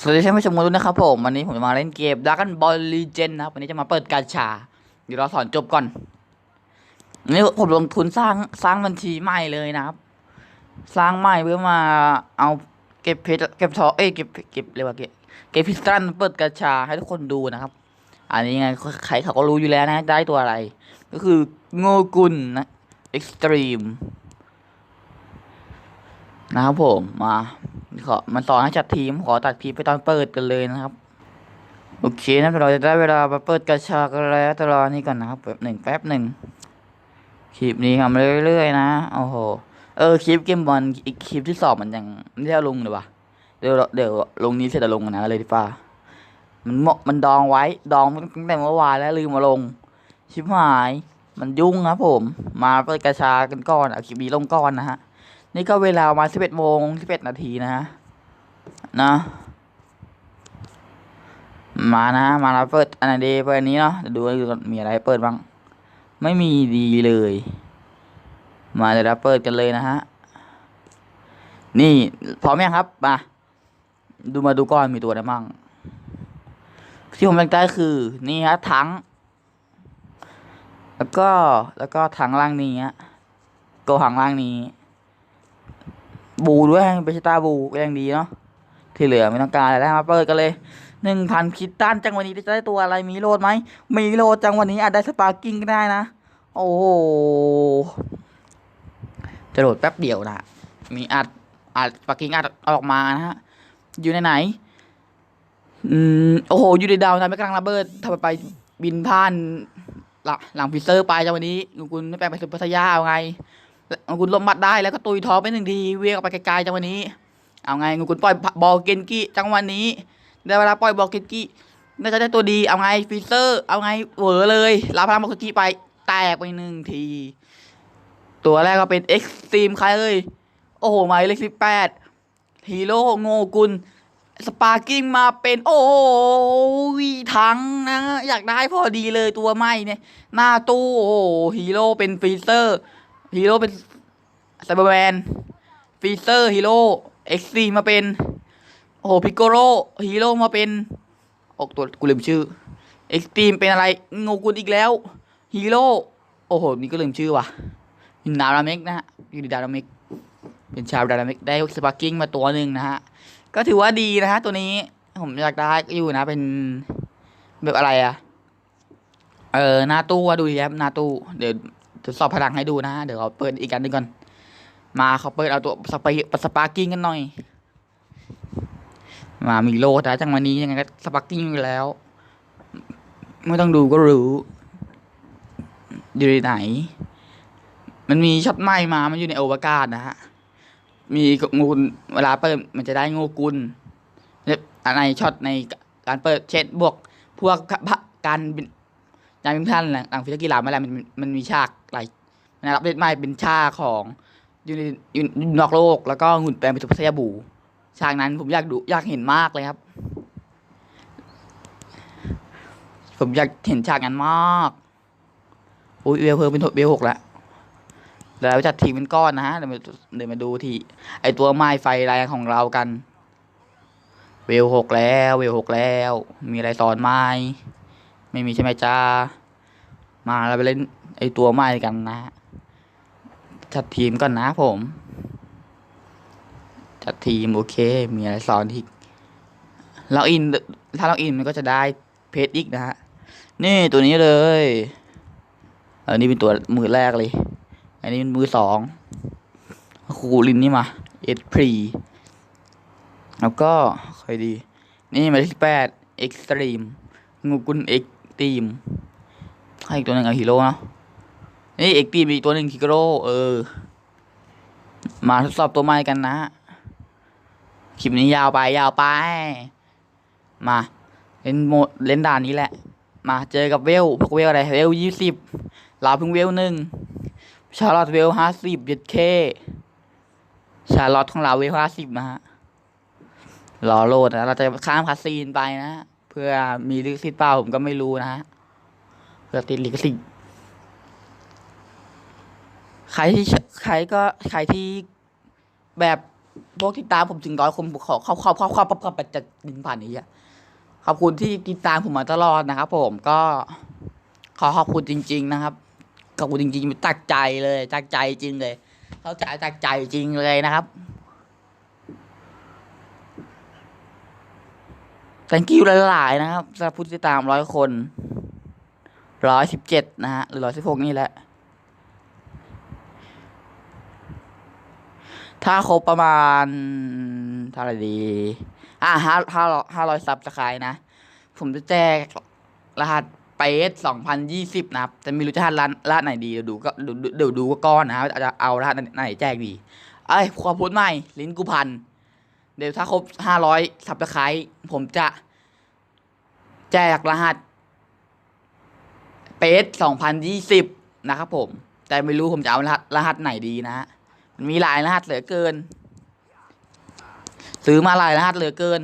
สวัสดีท่านผู้ชมทุกท่านนะครับผมวันนี้ผมจะมาเล่นเกม Dragon Ball Legend นะครับวันนี้จะมาเปิดกาชา เดี๋ยวเราสอนจบก่อนอันนี้ผมลงทุนสร้างสร้างบัญชีใหม่เลยนะครับ สร้างใหม่เพื่อมาเอาเก็บเพชรเก็บทองเอ้ยเก็บเก็บเรียกว่าเก็บเก็บพิสตันเปิดกาชาให้ทุกคนดูนะครับ อันนี้ไงใครเขาก็รู้อยู่แล้วนะได้ตัวอะไร ก็คือโงกุลนะ Extreme นะครับผมมา ขอมันสอนให้จัดทีมขอตัดคลิปไปตอนเปิดกันเลยนะครับ โอเคนะเราจะได้เวลามาเปิดกระชากันแล้วแตรอนี่ก่อนนะครับแป๊บหนึ่งแป๊บหนึ่งคลิปนี้ทำเรื่อยๆนะโอ้โหเออคลิปเกมบอลอีกคลิปที่สอบมันยังไม่ได้ลงเลยวะเดี๋ยวเดี๋ยวลงนี้เสร็จจะลงนะเลยดีฟ้ามันเหมาะมันดองไว้ดองตั้งแต่เมื่อวานแล้วลืมมาลง ชิบหาย มันยุ่งครับผม มาเปิดกระชากันก่อนเอาคลิปนี้ลงก่อนนะฮะ นี่ก็เวลามาสิบเอ็ดโมงสิบเอ็ดนาทีนะฮะนะมานะมาแล้วเปิดอันไหนดีเปิดอันนี้เนาะเดี๋ยวดูดูก่อนมีอะไรเปิดบ้าง ไม่มีดีเลย มาเดี๋ยวเราเปิดกันเลยนะฮะนี่พร้อมยังครับมาดูมาดูก่อนมีตัวอะไรบ้างที่ผมอยากได้คือ นี่ฮะถังแล้วก็แล้วก็ถังล่างนี้ฮะโกหังล่างนี้ บูด้วยเปชะตาบูก็ยังดีเนาะที่เหลือไม่ต้องการอะไรแล้วมาเปิดกันเลยหนึ่งพันคิดตันจังวันนี้จะได้ตัวอะไรมีโลดไหมมีโลดจังวันนี้อาจได้สปาร์กิ้งก็ได้นะ โอ้โหจะโดดแป๊บเดียวนะมีอัดอัดสปาร์กิ้งอัดออกมานะฮะอยู่ในไหนอืมโอ้โหอยู่ในดาวนะไม่กำลังระเบิดทำไปบินผ่านหลังหลังฟิเซอร์ไปจังวันนี้คุณไม่แปลงไปสุพัทยาเอาไง เอาคุณลมบัดได้แล้วก็ตุยท้องไปหนึ่งทีเวียงออกไปไกลๆจังวันนี้ เอาไงงูคุณปล่อยบอลเกนกี้จังวันนี้ได้เวลาปล่อยบอลเกนกี้น่าจะได้ตัวดีเอาไงฟีเซอร์ เอาไงเหวอเลยรับพลังบอลเกนกี้ไปแตกไปหนึ่งที ตัวแรกก็เป็นเอ็กซ์ตีมใครเอ้ยโอ้โหหมายเลขสิบแปดฮีโร่โงกุลสปาร์กิ้งมาเป็นโอ้ยทั้งนะ อยากได้พอดีเลยตัวใหม่เนี่ย หน้าตู้ โอ้ฮีโร่เป็นฟีเซอร์ ฮีโร่เป็นไซเบอร์แมนฟีเซอร์ฮีโร่เอ็กซีมาเป็น โอ้โหพิกโกโรฮีโร่มาเป็นออกตัวกูลืมชื่อเอ็กตีมเป็นอะไรงูกุลอีกแล้วฮีโร่โอ้โห นี่ก็ลืมชื่อว่ะยู่ดาราเมกนะฮะยู่ในดาราเมกเป็นชาวดาราเมกได้สปาร์กิ้งมาตัวหนึ่งนะฮะ ก็ถือว่าดีนะฮะ ตัวนี้ผมอยากได้อยู่นะเป็นแบบอะไรอะเออหน้าตู้อะดูดิครับหน้าตู้เดี๋ยว ทดสอบพลังให้ดูนะ เดี๋ยวเขาเปิดอีกอันหนึ่งก่อน มาเขาเปิดเอาตัวสปาสปาร์กิ้งกันหน่อย มามีโลดนะจังวันนี้ยังไงก็สปาร์กิ้งอยู่แล้ว ไม่ต้องดูก็รู้อยู่ที่ไหน มันมีช็อตไหม้มา มันอยู่ในโอวกาศนะฮะ มีงูเวลาเปิดมันจะได้งูกุลเนี่ยในช็อตในการเปิดเช่นบวกพวกการ บินอย่างที่านหลังฟิลกีฬาเมื่อไหรมันมันมีฉากหลายนะครับเล่นใหม่เป็นฉากของอยู่ในอยู่นอกโลก แล้วก็หุ่นแปลงเป็นสุภาพยาบูฉากนั้นผมอยากดูอยากเห็นมากเลยครับ ผมอยากเห็นฉากนั้นมากโอ้ยเวลเพิ่มเป็นเวลหกแล้วแล้วจัดทีมเป็นก้อนนะฮะเดี๋ยวมาเดี๋ยวมาดูที่ไอตัวไม้ไฟแรงของเรากัน เวลหกแล้ว เวลหกแล้ว มีอะไรสอนไหม ไม่มีใช่ไหมจ้า มาเราไปเล่นไอตัวใหม่กันนะ จัดทีมก่อนนะผม จัดทีมโอเค มีอะไรสอนที่เราอิน ถ้าเราอินมันก็จะได้เพจอีกนะฮะ นี่ตัวนี้เลยอันนี้เป็นตัวมือแรกเลย อันนี้เป็นมือสอง คูลินนี่มา เอสพรี แล้วก็ใครดี นี่หมายเลขแปดเอ็กซ์ตรีมงูกุลเอ็ก ตีมให้อีกตัวหนึ่งเอาฮีโร่เนาะนี่เอกตีมอีกตัวหนึ่งฮิโร่เออ มาทดสอบตัวใหม่กันนะคลิปนี้ยาวไปยาวไป มาเล่นโหมดเล่นด่านนี้แหละ มาเจอกับเวลพวกเวลอะไรเวลยี่สิบเราพิ่งเวลหนึ่งชาลอตเวลห้าสิบเย็ดเคชาลอตของเราเวลห้าสิบนะฮะรอโหลดนะเราจะข้ามคาซีนไปนะ พื่อมีลิขสิทธิ์เปล่าผมก็ไม่รู้นะฮะเพื่อติดลิขสิทธิ์ใครที่ใครก็ใครที่แบบพวกติดตามผมถึงร้อยคนขอขอบขอบขอบขอบขอบขอบจากดินผ่านนี้อะขอบคุณที่ติดตามผมมาตลอดนะครับ ผมก็ขอขอบคุณจริง ๆ นะครับขอบคุณจริงๆจากใจเลยจากใจจริงเลย เข้าใจจากใจจริงเลยนะครับ thank you หลาย ๆ นะครับสำหรับผู้ติดตามร้อยคนร้อยสิบเจ็ดนะฮะ หรือร้อยสิบหกนี่แหละ ถ้าครบประมาณเท่าไหร่ดี อ่าห้าห้าห้าร้อยซับสไคร์นะ ผมจะแจกรหัสเปสสองพันยี่สิบนะครับ แต่ไม่รู้จะรหัสร้านรหัสไหนดี เดี๋ยวดูก็เดี๋ยวดูก็ก้อนนะครับอาจจะเอารหัสไหนแจกดี เอ้ยขอพูดใหม่ ลิ้นกูพัน เดี๋ยวถ้าครบห้าร้อยซับสไครต์ผมจะ แจกรหัสเปสสองพันยี่สิบนะครับผม แต่ไม่รู้ผมจะเอารหัสรหัสไหนดีนะฮะมันมีหลายรหัสเหลือเกิน ซื้อมาหลายรหัสเหลือเกิน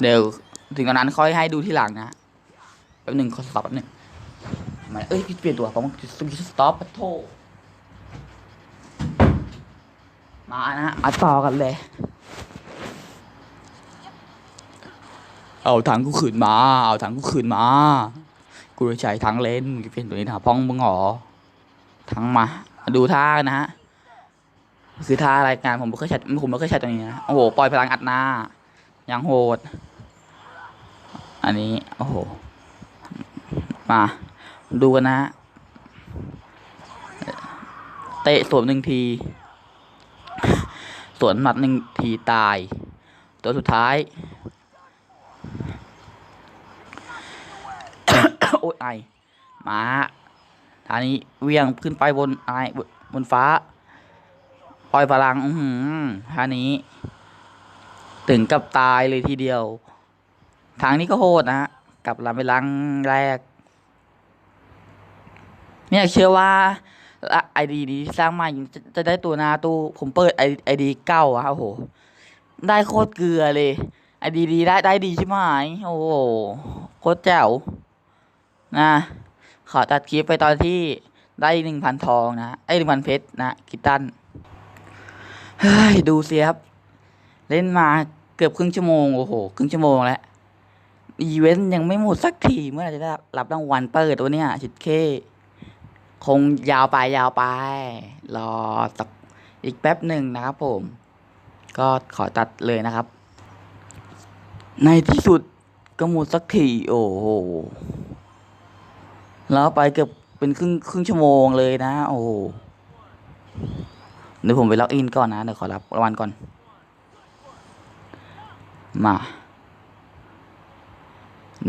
เดี๋ยวถึงตอนนั้นค่อยให้ดูที่หลังนะแป๊บหนึ่งขอสต็อปแป๊บหนึ่งทำไมเอ้ยพี่เปลี่ยนตัวเพราะมันสต็อปปะโท มานะฮะมาต่อกันเลย เอาถังกูขืนมา เอาถังกูขืนมา กูจะใช้ถังเลนมึงจะเป็นตัวนี้นะพ้องมึงหรอทั้งมามา ดูท่ากันนะฮะ คือท่ารายการผมไม่เคยใช้ผมไม่เคยใช้ตัวนี้นะ โอ้โห ปล่อยพลังอัดหน้า ยังโหด อันนี้ โอ้โห มา ดูกันนะฮะเตะสวมหนึ่งที สวนหมัดหนึ่งทีตาย ตัวสุดท้าย โอ้ยไอมาท่านี้เวียงขึ้นไปบนไอบนบนฟ้า ปล่อยพลังอือหือท่านี้ ถึงกับตายเลยทีเดียว ทางนี้ก็โหดนะฮะกลับลำไปลังแรก เนี่ยเชื่อว่า ไอดีนี้สร้างใหม่จะจะได้ตัวหนาตู้ผมเปิดไอไอดีเก้าอะโอ้โห ได้โคตรเกลือเลย ไอดีดีได้ได้ดีใช่ไหมโอ้โหโคตรแจ๋วนะ ขอตัดคลิปไปตอนที่ได้หนึ่งพันทองนะไอหนึ่งพันเพชรนะกิตตันเฮ้ยดูสิครับ เล่นมาเกือบครึ่งชั่วโมงโอ้โหครึ่งชั่วโมงแล้วอีเวนต์ยังไม่หมดสักทีเมื่อไหร่จะได้รับรางวัลเปิดตัวเนี้ยชิดเค คงยาวไปยาวไป รอสักอีกแป๊บหนึ่งนะครับผม ก็ขอตัดเลยนะครับ ในที่สุดก็หมดสักทีโอ้โหแล้วไปเกือบเป็นครึ่งครึ่งชั่วโมงเลยนะ โอ้โหเดี๋ยวผมไปล็อกอินก่อนนะเดี๋ยวขอรับรางวัลก่อน มา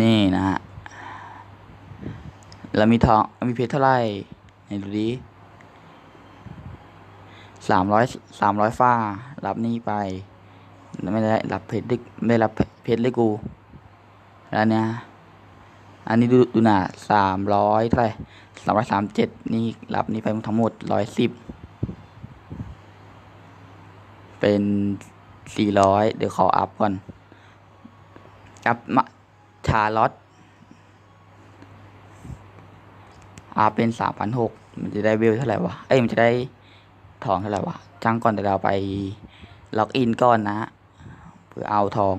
นี่นะฮะแล้วมีทอง มีเพชรเท่าไหร่ ไหนดูดิสามร้อยสามร้อยฟ้า รับนี่ไป ไม่ได้รับเพชรได้ไม่ได้รับเพชรเลยกู แล้วเนี่ย อันนี้ดูดูหน่ะสามร้อยเท่าไหร่สามร้อยสามเจ็ดนี่รับนี่ไปทั้งหมดร้อยสิบ เป็นสี่ร้อยเดี๋ยวขออัพก่อน อัพมาชาลอตอัพเป็นสามพันหก มันจะได้เวลเท่าไหร่วะ เอ้ย มันจะได้ทองเท่าไหร่วะจ้างก่อนเดี๋ยวเราไปล็อกอินก่อนนะเพื่อเอาทอง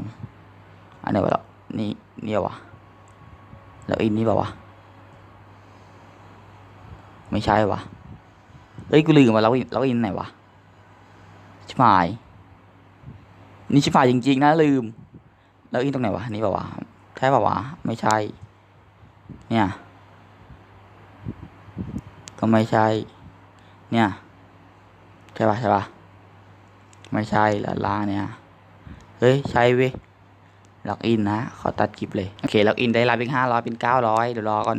อันไหนวะนี่เนี่ยวะแล้วอินนี่เปล่าวะ ไม่ใช่วะเฮ้ย กูลืมมาแล้วแล้วอินไหนวะ ชิบหาย นี่ชิบหายจริงๆนะลืมแล้วอินตรงไหนวะ นี่เปล่าวะ ใช่เปล่าวะ ไม่ใช่ เนี่ย ก็ไม่ใช่ เนี่ย ใช่ปะใช่ปะไม่ใช่ละลาเนี่ย เฮ้ย ใช่เว้ยล็อกอินนะ ขอตัดคลิปเลย โอเค ล็อกอินได้รับอีกห้าร้อยเป็นเก้าร้อยเดี๋ยวรอก่อน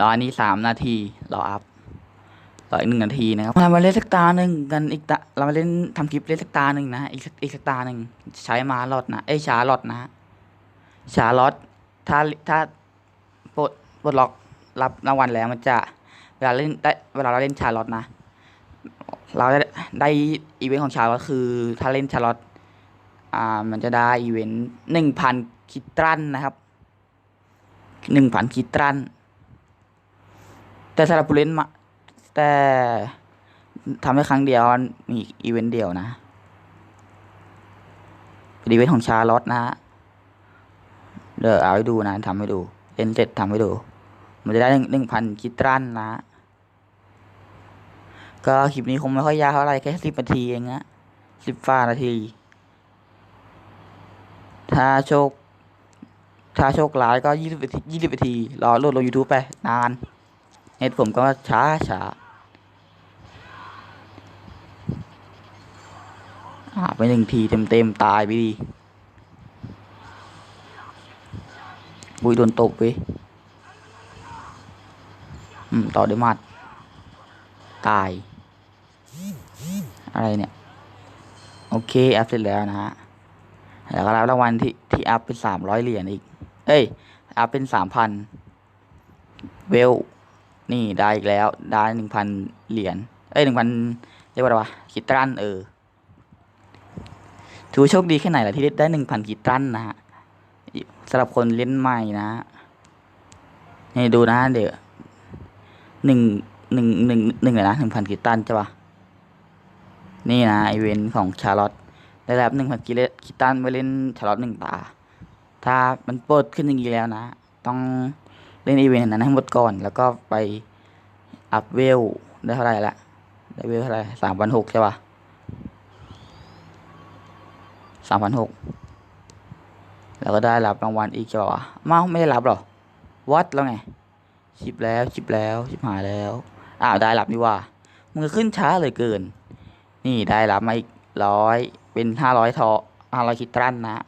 รออันนี้สามนาที รออัพ รออีกหนึ่งนาทีนะครับเรามาเล่นสักตาหนึ่งกันอีกตาเรามาเล่นทำคลิปเล่นสักตาหนึ่งนะ อีกสักอีกสักตาหนึ่งใช้มาลอดนะ เอ้ยชาลอดนะ ชาลอดถ้าถ้าปลดปลดล็อกรับรางวัลแล้วมันจะ เวลาเล่นได้เวลาเราเล่นชาร์ลอตนะ เราได้ได้อีเวนต์ของชาร์ลอตคือ ถ้าเล่นชาร์ลอตอ่ามันจะได้อีเวนต์หนึ่งพันคิตรันนะครับหนึ่งพันคิตรัน แต่สำหรับผู้เล่นมาแต่ทำได้ครั้งเดียวมันมีอีเวนต์เดียวนะเป็นอีเวนต์ของชาร์ลอตนะฮะเดี๋ยวเอาให้ดูนะทำให้ดูเล่นเสร็จทำให้ดู มันจะได้หนึ่งพันคิตรันนะ ก็คลิปนี้คงไม่ค่อยยาวเท่าไรแค่สิบนาทีเองนะสิบฟ้านาที ถ้าโชค ถ้าโชคร้ายก็ยี่สิบยี่สิบนาที รอโหลดลง YouTube ไป นาน เน็ตผมก็ช้าช้าอาไปหนึ่งทีเต็มเต็มตายไปดีบุยโดนตบไปอืม ต่อด้วยหมัด ตาย อะไรเนี่ยโอเคอัพเสร็จแล้วนะฮะแล้วก็รับรางวัลที่ที่อัพเป็นสามร้อยเหรียญอีก เอ้ยอัพเป็นสามพันเวลนี่ได้อีกแล้วได้หนึ่งพันเหรียญเอ้ยหนึ่งพันเรียกว่าอะไรวะคิตรันเออถือโชคดีแค่ไหนล่ะที่ได้หนึ่งพันคิตรันนะฮะสำหรับคนเล่นใหม่นะนี่ดูนะเดี๋ยวหนึ่งหนึ่งหนึ่งหนึ่งเลยนะหนึ่งพันคิตรันใช่ปะ นี่นะไอเวนต์ของชาร์ลอตได้รับหนึ่งพันกิเลคิตันไปเล่นชาร์ลอตหนึ่งตา ถ้ามันเปิดขึ้นอย่างนี้แล้วนะ ต้องเล่นอีเวนต์นั้นให้หมดก่อน แล้วก็ไปอัพเวลได้เท่าไหร่ละได้เวลเท่าไหร่สามพันหกใช่ปะสามพันหกแล้วก็ได้รับรางวัลอีกใช่ปะวะมาไม่ได้รับหรอวัดแล้วไงชิปแล้วชิปแล้วชิปหายแล้วอ้าวได้รับนี่ว่ามึงก็ขึ้นช้าเลยเกิน นี่ได้รับมาอีกร้อยเป็นห้าร้อยทอห้าร้อยคิตรันนะ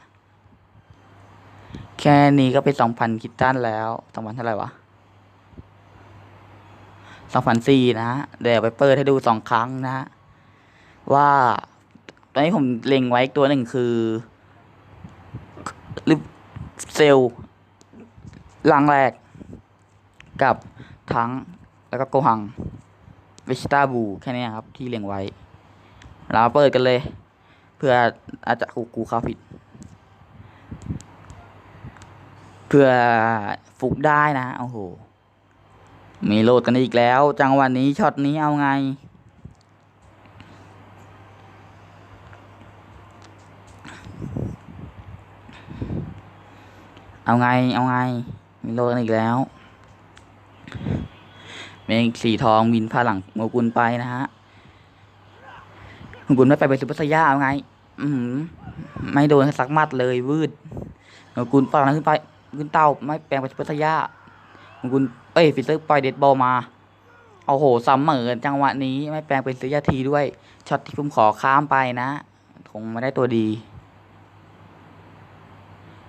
แค่นี้ก็เป็นสองพันคิตรันแล้วสองพันเท่าไหร่วะสองพันสี่นะเดี๋ยวไปเปิดให้ดูสองครั้งนะว่า ตอนนี้ผมเล็งไว้ตัวหนึ่งคือลิเซลลังแรก กับทั้งแล้วก็โกหังเวชิตาบู แค่นี้ครับ ที่เล็งไว้ เราเปิดกันเลย เพื่ออาจจะกูกูเข้าผิด เพื่อฟุกได้นะโอ้โหมีโหลดกันอีกแล้ว จังหวะนนี้ช็อตนี้เอาไง เอาไงเอาไง มีโหลดกันอีกแล้วเมฆสีทองบินผ่าหลังโมกุลไปนะฮะ บุญไม่ไปเป็นซุปเปอร์ไซย่าเอาไง อืมไม่โดนสักมัดเลยวืดคุณบุญปล่อยนั้นขึ้นไปขึ้นเต้าไม่แปลงเป็นซุปเปอร์ไซย่าคุณเอ้ยฟิเซอร์ปล่อยเด็ดบอลมาโอ้โหซ้ำเหมือนจังหวะนี้ไม่แปลงเป็นซิยาทีด้วยช็อตที่ผมขอข้ามไปนะคงไม่ได้ตัวดี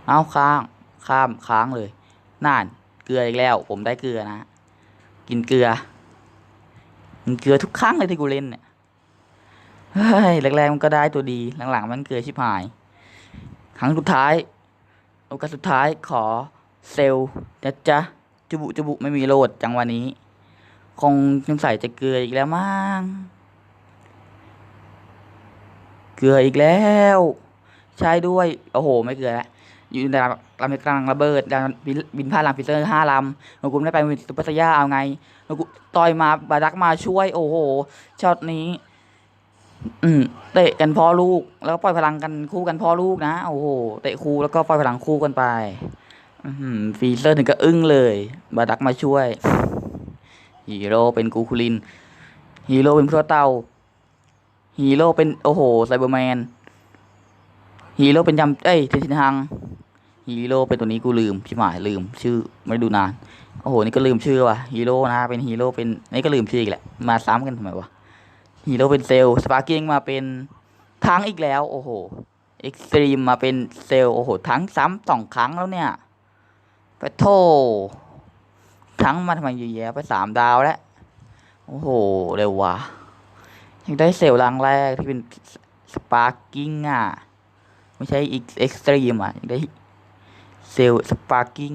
เอาค้างข้ามค้างเลยน่านเกลืออีกแล้ว ผมได้เกลือนะ กินเกลือ กินเกลือทุกครั้งเลยที่กูเล่นเนี่ย เฮ้ยแรกๆมันก็ได้ตัวดีหลังๆ มันเกลือชิบหาย ครั้งสุดท้าย โอกาสสุดท้ายขอเซลล์นะจ๊ะจุบุจุบุไม่มีโหลดจังวันนี้ คงสงสัยจะเกลืออีกแล้วมั้งเกลืออีกแล้ว ใช่ด้วย โอ้โห ไม่เกลือแล้วอยู่ในลำกลางระเบิดบินบินผ่านลำฟิเซอร์ห้าลำหนูกุลไม่ไปมีซุปเปอร์สยาเอาไงหนูกุต่อยมาบาดักมาช่วย โอ้โหช็อตนี้ อืมเตะกันพ่อลูก แล้วก็ปล่อยพลังกันคู่กันพ่อลูกนะโอ้โหเตะคู่แล้วก็ปล่อยพลังคู่กันไปฟีเซอร์ถึงก็อึ้งเลยบาดักมาช่วยฮีโร่เป็นกูคูลินฮีโร่เป็นพระเตาฮีโร่เป็นโอ้โหไซเบอร์แมนฮีโร่เป็นยำเอ้ยเทนชินฮังฮีโร่เป็นตัวนี้กูลืมพี่หมายลืม ชื่อไม่ด้ดูนานโอ้โหนี่ก็ลืมชื่อว่ะฮีโร่นะเป็นฮีโร่เป็นนี่ก็ลืมชื่ออีกแหละมาซ้ำกันทำไมวะ ฮีโร่เป็นเซลสปาร์กิ้งมาเป็นทั้งอีกแล้ว โอ้โหเอ็กซ์ตรีมมาเป็นเซลโอ้โห ทั้งซ้ำสองครั้งแล้วเนี่ยไปโททั้งมาทำไมเยอะแยะไปสามดาวแล้ว โอ้โห เร็วว่ะยังได้เซลล์รังแรกที่เป็นสปาร์กิ้งอะ ไม่ใช่อีกเอ็กซ์ตรีมอะยังได้เซลล์สปาร์กิ้ง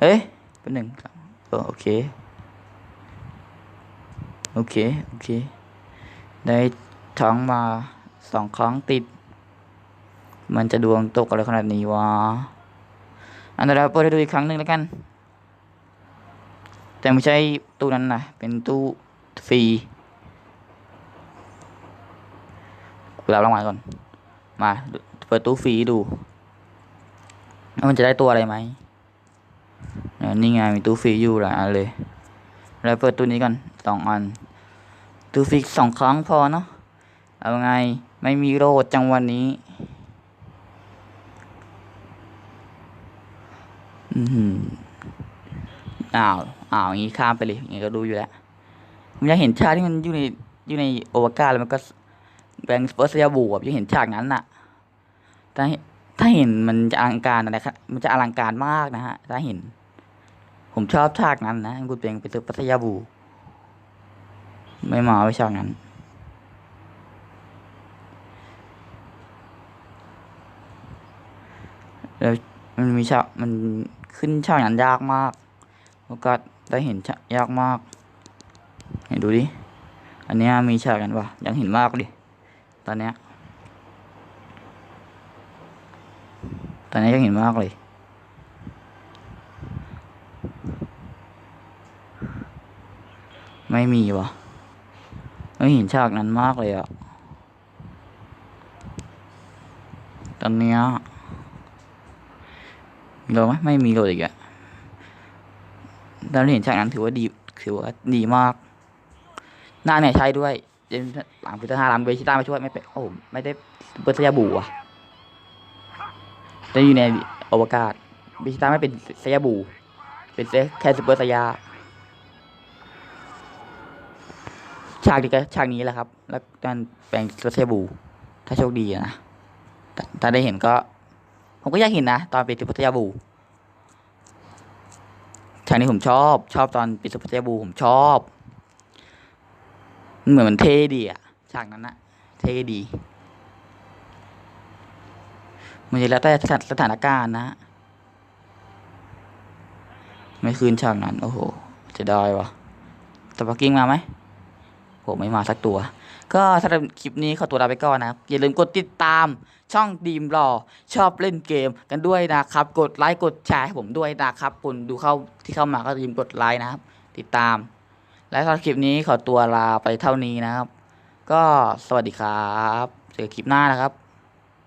เฮ้ยเป็นหนึ่งครับโอเค โอเค โอเค ได้ท้องมาสองครั้งติด มันจะดวงตกอะไรขนาดนี้วะ อันนี้เราเปิดให้ดูอีกครั้งหนึ่งแล้วกัน แต่ไม่ใช่ตู้นั้นนะเป็นตู้ฟรีไปรับรางวัลก่อน มา เปิดตู้ฟรีดูว่ามันจะได้ตัวอะไรไหมนี่ยนี่ไงมีตู้ฟรีอยู่หลายอันเลย แล้วเปิดตู้นี้ก่อนสองอัน ตูฟรีสองครั้งพอเนาะเอาไงไม่มีโรดจังวันนี้อืออ้าวอ้าวอย่างงี้ข้ามไปเลยอย่างงี้ก็รู้อยู่แล้วผมอยากเห็นฉากที่มันอยู่ในอยู่ในโอวกาศแล้วมันก็แบงสเปอร์สยาบูแบบยากเห็นฉากนั้นน่ะถ้าถ้าเห็นมันจะอลังการอะไรครับมันจะอลังการมากนะฮะ ถ้าเห็น ผมชอบฉากนั้นนะกูเป็นเป็นปัทยาบู ไม่มาไว้ฉากนั้น แล้วมันมีฉากมันขึ้นฉากนั้นยากมาก โอกาสได้เห็นฉากยากมาก เห็นดูดิ อันเนี้ยมีฉากกันปะยังเห็นมากดิ ตอนเนี้ย ตอนนี้ยังเห็นมากเลยไม่มีวะ ไม่เห็นฉากนั้นมากเลยอะตอนเนี้ยมีโหลไหมไม่มีโหลอีกอะตอนที่เห็นฉากนั้นถือว่าดีถือว่าดีมาก หน้าเนี่ยใช่ด้วยเจมส์หลังพิจารณาหลังเบชิต้ามาช่วยไม่เป็นโอ้ไม่ได้เปิดสยาบูอะแต่อยู่ในอวกาศเบชิต้าไม่เป็นสยาบู เป็นแค่ซูเปอร์สยา ฉากนี้ก็ฉากนี้แหละครับ แล้วการแปลงตัวเทบู ถ้าโชคดีนะถ้าได้เห็นก็ ผมก็อยากเห็นนะ ตอนเป็นตัวเทบูฉากนี้ผมชอบชอบตอนเป็นตัวเทบูผมชอบมันเหมือนมันเท่ดีอะฉากนั้นนะเท่ดีมันจะแล้วแต่สถานการณ์นะ ไม่คืนฉากนั้น โอ้โหจะได้วะสปาร์กิ้งมาไหม ผมไม่มาสักตัว ก็สำหรับคลิปนี้ขอตัวลาไปก่อนนะครับ อย่าลืมกดติดตามช่องดีมรอชอบเล่นเกมกันด้วยนะครับ กดไลค์กดแชร์ให้ผมด้วยนะครับคุณดูเข้าที่เข้ามาก็อย่าลืมกดไลค์นะครับ ติดตาม และสำหรับคลิปนี้ขอตัวลาไปเท่านี้นะครับ ก็สวัสดีครับ เจอคลิปหน้านะครับ